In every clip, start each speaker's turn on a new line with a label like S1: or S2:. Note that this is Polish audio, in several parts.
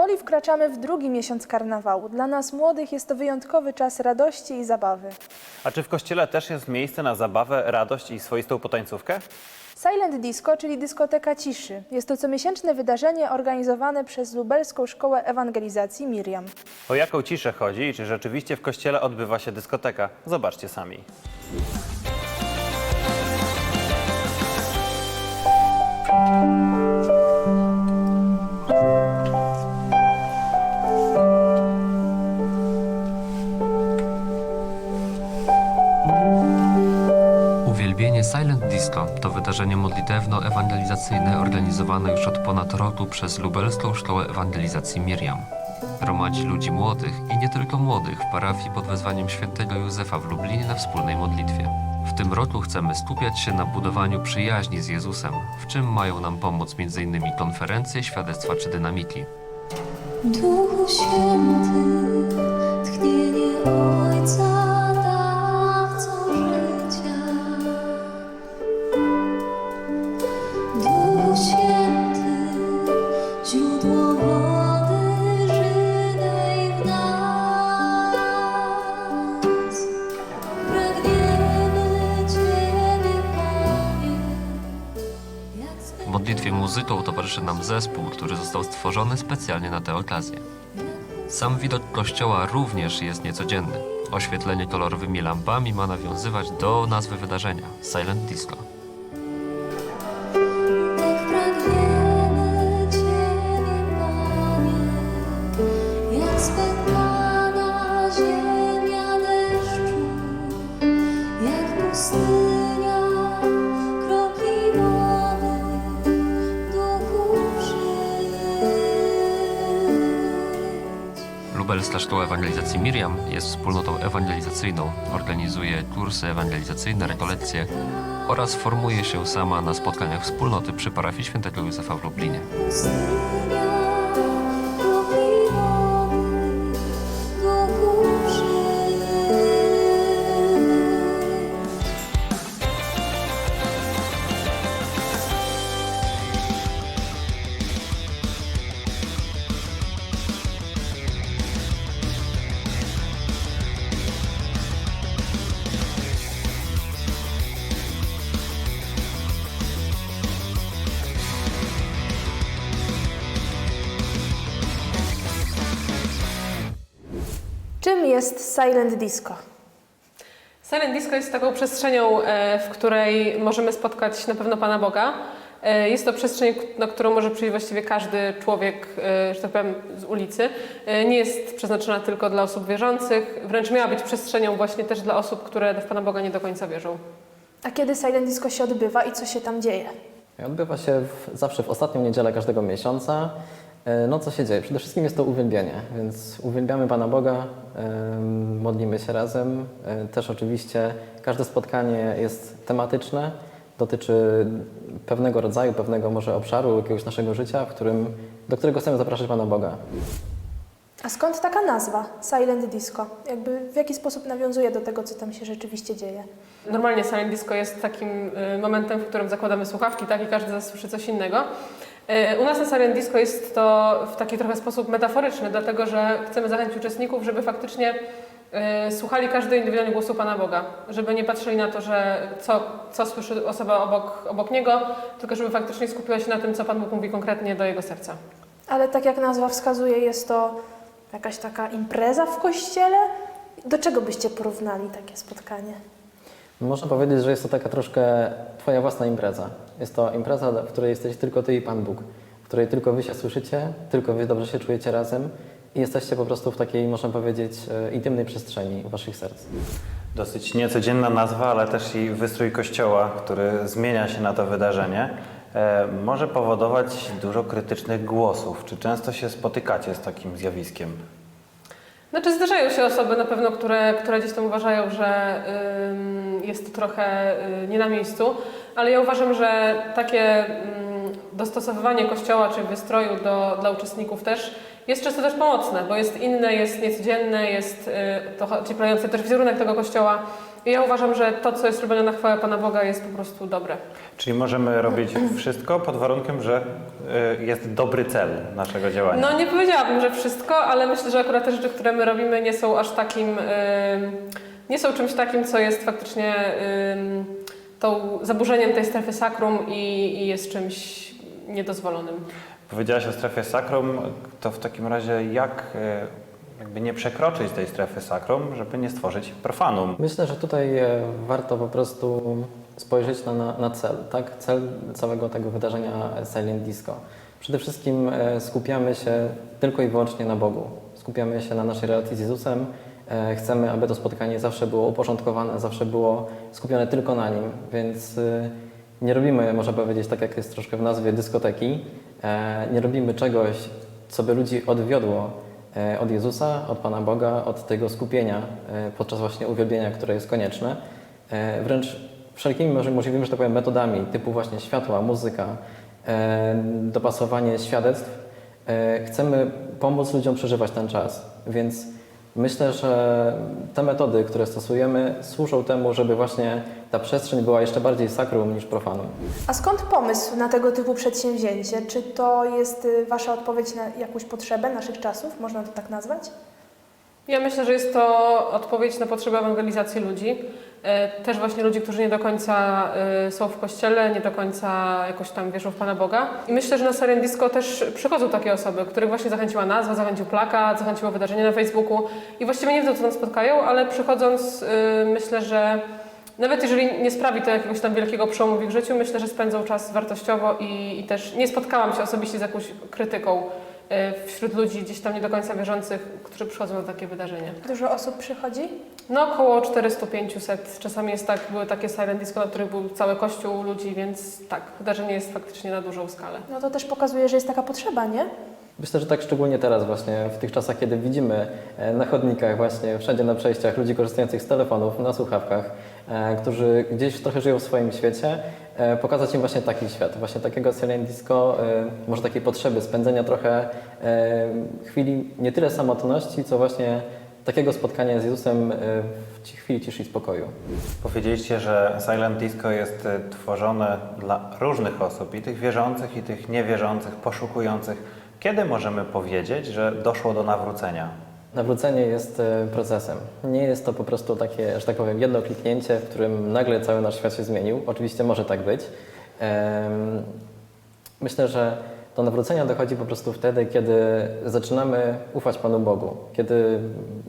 S1: Powoli wkraczamy w drugi miesiąc karnawału. Dla nas młodych jest to wyjątkowy czas radości i zabawy.
S2: A czy w kościele też jest miejsce na zabawę, radość i swoistą potańcówkę?
S1: Silent Disco, czyli dyskoteka ciszy. Jest to comiesięczne wydarzenie organizowane przez Lubelską Szkołę Ewangelizacji Miriam.
S2: O jaką ciszę chodzi i czy rzeczywiście w kościele odbywa się dyskoteka? Zobaczcie sami.
S3: Wydarzenie modlitewno-ewangelizacyjne organizowane już od ponad roku przez Lubelską Szkołę Ewangelizacji Miriam. Gromadzi ludzi młodych i nie tylko młodych w parafii pod wezwaniem świętego Józefa w Lublinie na wspólnej modlitwie. W tym roku chcemy skupiać się na budowaniu przyjaźni z Jezusem, w czym mają nam pomóc m.in. konferencje, świadectwa czy dynamiki.
S4: Duchu Święty, tchnienie Ojca
S3: towarzyszy nam zespół, który został stworzony specjalnie na tę okazję. Sam widok kościoła również jest niecodzienny. Oświetlenie kolorowymi lampami ma nawiązywać do nazwy wydarzenia Silent Disco. Ewangelizacji Miriam jest wspólnotą ewangelizacyjną, organizuje kursy ewangelizacyjne, rekolekcje oraz formuje się sama na spotkaniach wspólnoty przy parafii świętego Józefa w Lublinie.
S1: Jest Silent Disco?
S5: Silent Disco jest taką przestrzenią, e, w której możemy spotkać na pewno Pana Boga. E, Jest to przestrzeń, na którą może przyjść właściwie każdy człowiek, e, że tak powiem, z ulicy. Nie jest przeznaczona tylko dla osób wierzących, wręcz miała być przestrzenią właśnie też dla osób, które w Pana Boga nie do końca wierzą.
S1: A kiedy Silent Disco się odbywa i co się tam dzieje?
S6: Odbywa się w, zawsze w ostatnią niedzielę każdego miesiąca. E, No co się dzieje? Przede wszystkim jest to uwielbienie, więc uwielbiamy Pana Boga, modlimy się razem. E, Też oczywiście każde spotkanie jest tematyczne, dotyczy pewnego rodzaju, pewnego może obszaru jakiegoś naszego życia, w którym, do którego chcemy zapraszać Pana Boga.
S1: A skąd taka nazwa Silent Disco? Jakby w jaki sposób nawiązuje do tego, co tam się rzeczywiście dzieje?
S5: Normalnie Silent Disco jest takim y, momentem, w którym zakładamy słuchawki, tak, i każdy z nas słyszy coś innego. Y, U nas na Silent Disco jest to w taki trochę sposób metaforyczny, dlatego że chcemy zachęcić uczestników, żeby faktycznie y, słuchali każdy indywidualnie głosu Pana Boga, żeby nie patrzyli na to, że co, co słyszy osoba obok, obok niego, tylko żeby faktycznie skupiła się na tym, co Pan Bóg mówi konkretnie do jego serca.
S1: Ale tak jak nazwa wskazuje, jest to jakaś taka impreza w kościele? Do czego byście porównali takie spotkanie?
S6: Można powiedzieć, że jest to taka troszkę Twoja własna impreza. Jest to impreza, w której jesteś tylko Ty i Pan Bóg, w której tylko Wy się słyszycie, tylko Wy dobrze się czujecie razem i jesteście po prostu w takiej, można powiedzieć, e, intymnej przestrzeni Waszych serc.
S2: Dosyć niecodzienna nazwa, ale też i wystrój kościoła, który zmienia się na to wydarzenie, e, może powodować dużo krytycznych głosów. Czy często się spotykacie z takim zjawiskiem?
S5: Znaczy zdarzają się osoby na pewno, które, które gdzieś tam uważają, że ym, jest to trochę y, nie na miejscu, ale ja uważam, że takie ym, dostosowywanie kościoła czy wystroju do, dla uczestników też jest często też pomocne, bo jest inne, jest niecodzienne, jest y, to ocieplający też wizerunek tego kościoła, I ja uważam, że to, co jest robione na chwałę Pana Boga, jest po prostu dobre.
S2: Czyli możemy robić wszystko pod warunkiem, że y, jest dobry cel naszego działania.
S5: No nie powiedziałabym, że wszystko, ale myślę, że akurat te rzeczy, które my robimy, nie są aż takim, nie są czymś takim, co jest faktycznie tą zaburzeniem tej strefy sakrum i, i jest czymś niedozwolonym.
S2: Powiedziałaś o strefie sakrum, to w takim razie jak y, jakby nie przekroczyć tej strefy sakrum, żeby nie stworzyć profanum?
S6: Myślę, że tutaj e, warto po prostu spojrzeć na, na, na cel, tak? Cel całego tego wydarzenia Silent Disco. Przede wszystkim e, skupiamy się tylko i wyłącznie na Bogu. Skupiamy się na naszej relacji z Jezusem. E, Chcemy, aby to spotkanie zawsze było uporządkowane, zawsze było skupione tylko na Nim, więc nie robimy, można powiedzieć, tak jak jest troszkę w nazwie, dyskoteki. Nie robimy czegoś, co by ludzi odwiodło od Jezusa, od Pana Boga, od tego skupienia e, podczas właśnie uwielbienia, które jest konieczne. E, Wręcz wszelkimi możliwymi, że tak powiem, metodami typu właśnie światła, muzyka, e, dopasowanie świadectw, e, chcemy pomóc ludziom przeżywać ten czas. Więc myślę, że te metody, które stosujemy, służą temu, żeby właśnie ta przestrzeń była jeszcze bardziej sakrum niż profanum.
S1: A skąd pomysł na tego typu przedsięwzięcie? Czy to jest y, Wasza odpowiedź na jakąś potrzebę naszych czasów? Można to tak nazwać?
S5: Ja myślę, że jest to odpowiedź na potrzeby ewangelizacji ludzi. E, Też właśnie ludzi, którzy nie do końca e, są w kościele, nie do końca jakoś tam wierzą w Pana Boga. I myślę, że na Saren Disco też przychodzą takie osoby, których właśnie zachęciła nazwa, zachęcił plakat, zachęciło wydarzenie na Facebooku. I właściwie nie wiedzą, co nas spotkają, ale przychodząc e, myślę, że nawet jeżeli nie sprawi to jakiegoś tam wielkiego przełomu w ich życiu, myślę, że spędzą czas wartościowo i, i też nie spotkałam się osobiście z jakąś krytyką wśród ludzi gdzieś tam nie do końca wierzących, którzy przychodzą na takie wydarzenie.
S1: Dużo osób przychodzi?
S5: No około 400-500. Czasami jest tak, były takie silent disco, na których był cały kościół ludzi, więc tak, wydarzenie jest faktycznie na dużą skalę.
S1: No to też pokazuje, że jest taka potrzeba, nie?
S6: Myślę, że tak szczególnie teraz właśnie, w tych czasach, kiedy widzimy e, na chodnikach właśnie, wszędzie na przejściach ludzi korzystających z telefonów, na słuchawkach, e, którzy gdzieś trochę żyją w swoim świecie, e, pokazać im właśnie taki świat, właśnie takiego silent disco, może takiej potrzeby spędzenia trochę chwili nie tyle samotności, co właśnie takiego spotkania z Jezusem e, w chwili ciszy i spokoju.
S2: Powiedzieliście, że Silent Disco jest y, tworzone dla różnych osób, i tych wierzących, i tych niewierzących, poszukujących. Kiedy możemy powiedzieć, że doszło do nawrócenia?
S6: Nawrócenie jest e, procesem. Nie jest to po prostu takie, że tak powiem, jedno kliknięcie, w którym nagle cały nasz świat się zmienił. Oczywiście może tak być. Myślę, że do nawrócenia dochodzi po prostu wtedy, kiedy zaczynamy ufać Panu Bogu, kiedy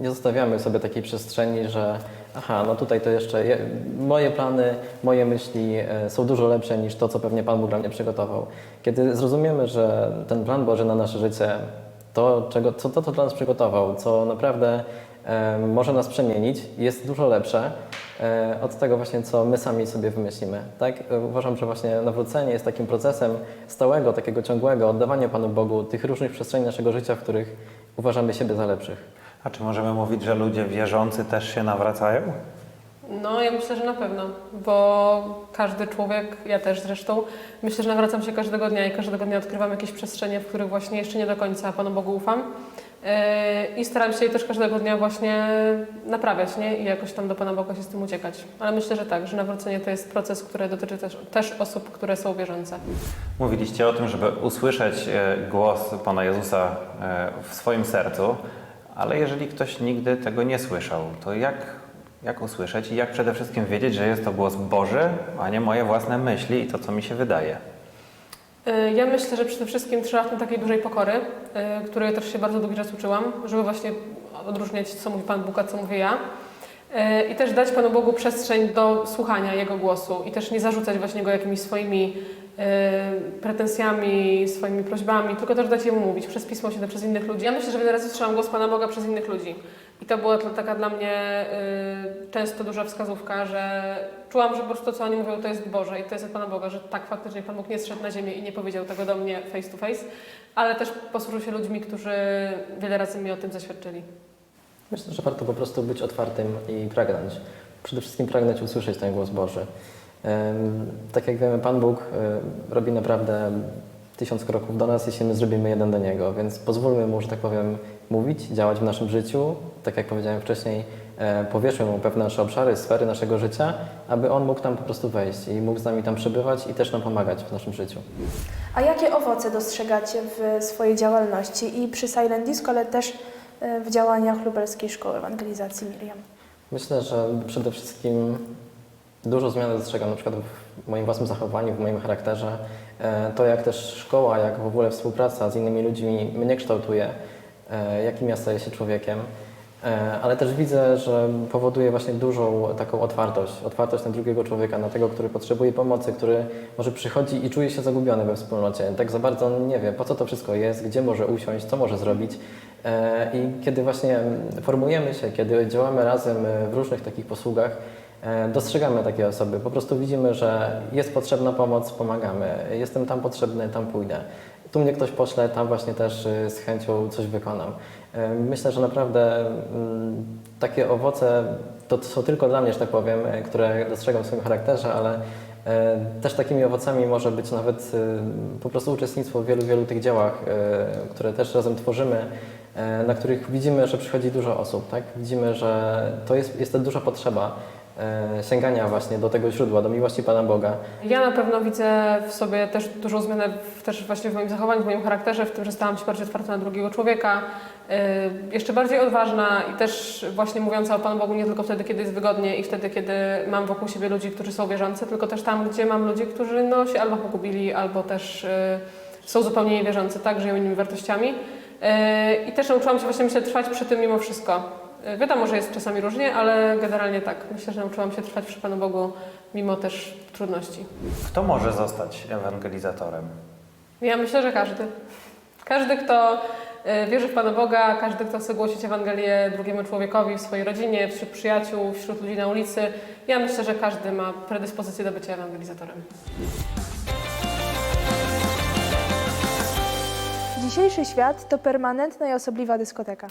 S6: nie zostawiamy sobie takiej przestrzeni, że aha, no tutaj to jeszcze je, moje plany, moje myśli e, są dużo lepsze niż to, co pewnie Pan Bóg dla mnie przygotował. Kiedy zrozumiemy, że ten plan Boży na nasze życie to, czego, co to, to dla nas przygotował, co naprawdę może nas przemienić, jest dużo lepsze e, od tego właśnie, co my sami sobie wymyślimy. Tak? E, Uważam, że właśnie nawrócenie jest takim procesem stałego, takiego ciągłego oddawania Panu Bogu tych różnych przestrzeni naszego życia, w których uważamy siebie za lepszych.
S2: A czy możemy mówić, że ludzie wierzący też się nawracają?
S5: No, ja myślę, że na pewno, bo każdy człowiek, ja też zresztą, myślę, że nawracam się każdego dnia i każdego dnia odkrywam jakieś przestrzenie, w których właśnie jeszcze nie do końca Panu Bogu ufam. Yy, I staram się je też każdego dnia właśnie naprawiać, nie? I jakoś tam do Pana Boga się z tym uciekać. Ale myślę, że tak, że nawrócenie to jest proces, który dotyczy też, też osób, które są wierzące.
S2: Mówiliście o tym, żeby usłyszeć e, głos Pana Jezusa e, w swoim sercu, ale jeżeli ktoś nigdy tego nie słyszał, to jak, jak usłyszeć i jak przede wszystkim wiedzieć, że jest to głos Boży, a nie moje własne myśli i to, co mi się wydaje?
S5: Y, Ja myślę, że przede wszystkim trzeba w tym takiej dużej pokory, y, której też się bardzo długi czas uczyłam, żeby właśnie odróżniać, co mówi Pan Bóg, a co mówię ja. Y, I też dać Panu Bogu przestrzeń do słuchania Jego głosu i też nie zarzucać właśnie Go jakimiś swoimi pretensjami, swoimi prośbami, tylko też dać Jemu mówić przez Pismo Święte, przez innych ludzi. Ja myślę, że wiele razy słyszałam głos Pana Boga przez innych ludzi. I to była taka dla mnie y, często duża wskazówka, że czułam, że po prostu to, co oni mówią, to jest Boże i to jest od Pana Boga, że tak faktycznie Pan Bóg nie zszedł na ziemię i nie powiedział tego do mnie face to face, ale też posłużył się ludźmi, którzy wiele razy mi o tym zaświadczyli.
S6: Myślę, że warto po prostu być otwartym i pragnąć. Przede wszystkim pragnąć usłyszeć ten głos Boży. Tak jak wiemy, Pan Bóg e, robi naprawdę tysiąc kroków do nas, jeśli my zrobimy jeden do Niego, więc pozwólmy Mu, że tak powiem, mówić, działać w naszym życiu. Tak jak powiedziałem wcześniej, e, powierzmy mu pewne nasze obszary, sfery naszego życia, aby on mógł tam po prostu wejść i mógł z nami tam przebywać i też nam pomagać w naszym życiu.
S1: A jakie owoce dostrzegacie w swojej działalności i przy Silent Disco, ale też e, w działaniach Lubelskiej Szkoły Ewangelizacji Miriam?
S6: Myślę, że przede wszystkim dużo zmian dostrzegam na przykład w moim własnym zachowaniu, w moim charakterze. E, To jak też szkoła, jak w ogóle współpraca z innymi ludźmi mnie kształtuje, jakim ja staję się człowiekiem. E, Ale też widzę, że powoduje właśnie dużą taką otwartość, otwartość na drugiego człowieka, na tego, który potrzebuje pomocy, który może przychodzi i czuje się zagubiony we wspólnocie. Tak za bardzo nie wie, po co to wszystko jest, gdzie może usiąść, co może zrobić. E, I kiedy właśnie formujemy się, kiedy działamy razem e, w różnych takich posługach, e, dostrzegamy takie osoby. Po prostu widzimy, że jest potrzebna pomoc, pomagamy. Jestem tam potrzebny, tam pójdę. Tu mnie ktoś pośle, tam właśnie też e, z chęcią coś wykonam. E, Myślę, że naprawdę mm, takie owoce to są tylko dla mnie, że tak powiem, e, które dostrzegam w swoim charakterze, ale też takimi owocami może być nawet po prostu uczestnictwo w wielu, wielu tych dziełach, e, które też razem tworzymy, na których widzimy, że przychodzi dużo osób, tak? Widzimy, że to jest, jest ta duża potrzeba sięgania właśnie do tego źródła, do miłości Pana Boga.
S5: Ja na pewno widzę w sobie też dużą zmianę w, też właśnie w moim zachowaniu, w moim charakterze, w tym, że stałam się bardziej otwarta na drugiego człowieka, yy, jeszcze bardziej odważna i też właśnie mówiąca o Panu Bogu nie tylko wtedy, kiedy jest wygodnie i wtedy, kiedy mam wokół siebie ludzi, którzy są wierzący, tylko też tam, gdzie mam ludzi, którzy no, się albo pogubili, albo też yy, są zupełnie niewierzący, tak, żyją innymi wartościami. I też nauczyłam się właśnie myślę trwać przy tym mimo wszystko. Yy, Wiadomo, że jest czasami różnie, ale generalnie tak. Myślę, że nauczyłam się trwać przy Panu Bogu mimo też trudności.
S2: Kto może zostać ewangelizatorem?
S5: Ja myślę, że każdy. Każdy, kto y, wierzy w Pana Boga, każdy, kto chce głosić Ewangelię drugiemu człowiekowi w swojej rodzinie, wśród przyjaciół, wśród ludzi na ulicy. Ja myślę, że każdy ma predyspozycję do bycia ewangelizatorem.
S1: Dzisiejszy świat to permanentna i osobliwa dyskoteka.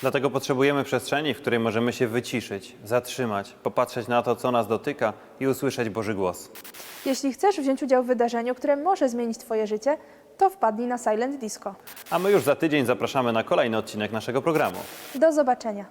S2: Dlatego potrzebujemy przestrzeni, w której możemy się wyciszyć, zatrzymać, popatrzeć na to, co nas dotyka i usłyszeć Boży głos.
S1: Jeśli chcesz wziąć udział w wydarzeniu, które może zmienić Twoje życie, to wpadnij na Silent Disco.
S2: A my już za tydzień zapraszamy na kolejny odcinek naszego programu.
S1: Do zobaczenia.